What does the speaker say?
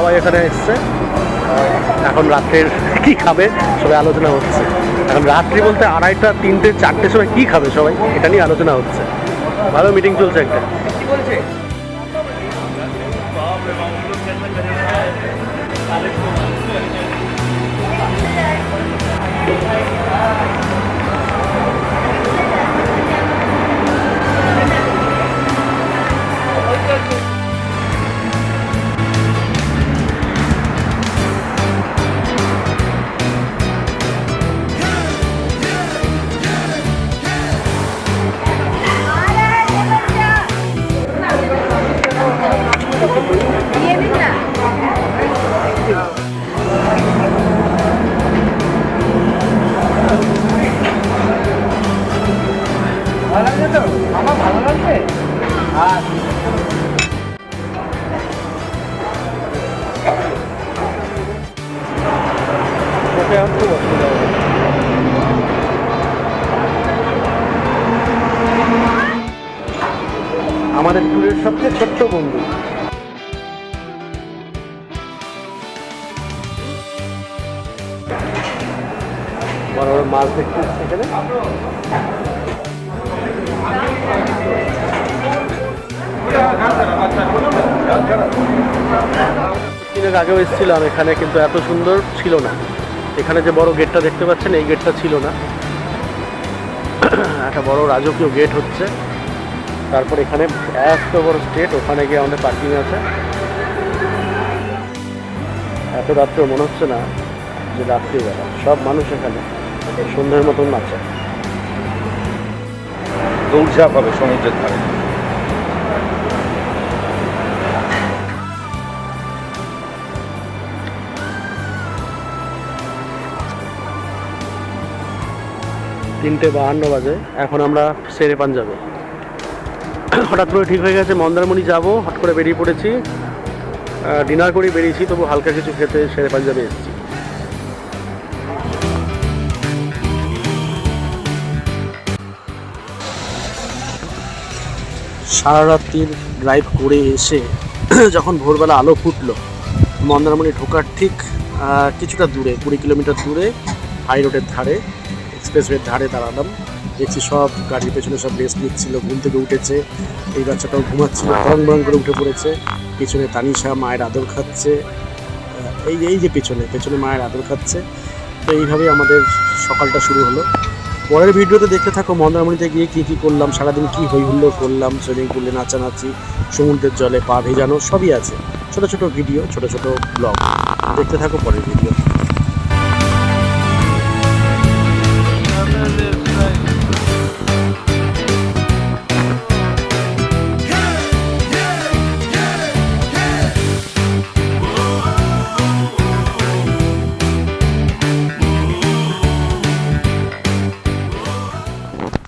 সবাই এখানে এসছে। এখন রাত্রের কি খাবে? সবাই আলোচনা হচ্ছে। এখন রাত্রি বলতে আড়াইটা, তিনটে চারটের সময় কি খাবে সবাই? এটা নিয়ে আলোচনা হচ্ছে। ভালো মিটিং চলছে একটা। অসুবিধা হবে আমাদের ট্যুরের সবচেয়ে ছোট্ট বন্ধু। বড় বড় মাছ দেখতে এসছে এখানে। দিনের আগেও এসেছিলাম এখানে, কিন্তু এত সুন্দর ছিল না। এখানে যে বড় গেটটা দেখতে পাচ্ছেন, এই গেটটা ছিল না। একটা বড় রাজকীয় গেট হচ্ছে। তারপর এখানে এত বড় স্টেট, ওখানে গিয়ে আমাদের পার্কিং আছে। এত রাত্রে মনে হচ্ছে না যে রাত্রিবেলা। সব মানুষ এখানে, সন্ধ্যের মতন নাচে দৌড়ঝাঁপ হবে সমুদ্রের ধারে। তিনটে বাহান্ন বাজে। এখন আমরা সেরে পাঞ্জাবে। হঠাৎ করে ঠিক হয়ে গেছে, মন্দারমণি যাব, হট করে বেরিয়ে পড়েছি। ডিনার করে বেরিয়েছি, তবু হালকা কিছু খেতে সেরে পাঞ্জাবে এসেছি। সারা রাত্রির ড্রাইভ করে এসে যখন ভোরবেলা আলো ফুটলো, মন্দারমণি ঢোকার ঠিক কিছুটা দূরে, কুড়ি কিলোমিটার দূরে হাই রোডের ধারে এক্সপ্রেসওয়ের ধারে দাঁড়ালাম। দেখছি সব গাড়ির পেছনে সব রেস্ট নিচ্ছিল, ঘুম থেকে উঠেছে। এই বাচ্চাটাও ঘুমাচ্ছিল বরং বরং করে উঠে পড়েছে। পিছনে তানিশা মায়ের আদর খাচ্ছে। এই এই যে পেছনে পেছনে মায়ের আদর খাচ্ছে। তো এইভাবেই আমাদের সকালটা শুরু হলো। পরের ভিডিওতে দেখতে থাকো, মন্দারমণিতে গিয়ে কী কী করলাম, সারাদিন কী হই হুল্লোড় করলাম, সুইমিং পুলে নাচানাচি, সমুদ্রের জলে পা ভেজানো, সবই আছে। ছোট ছোট ভিডিও, ছোট ছোট ব্লগ। দেখতে থাকো পরের ভিডিও।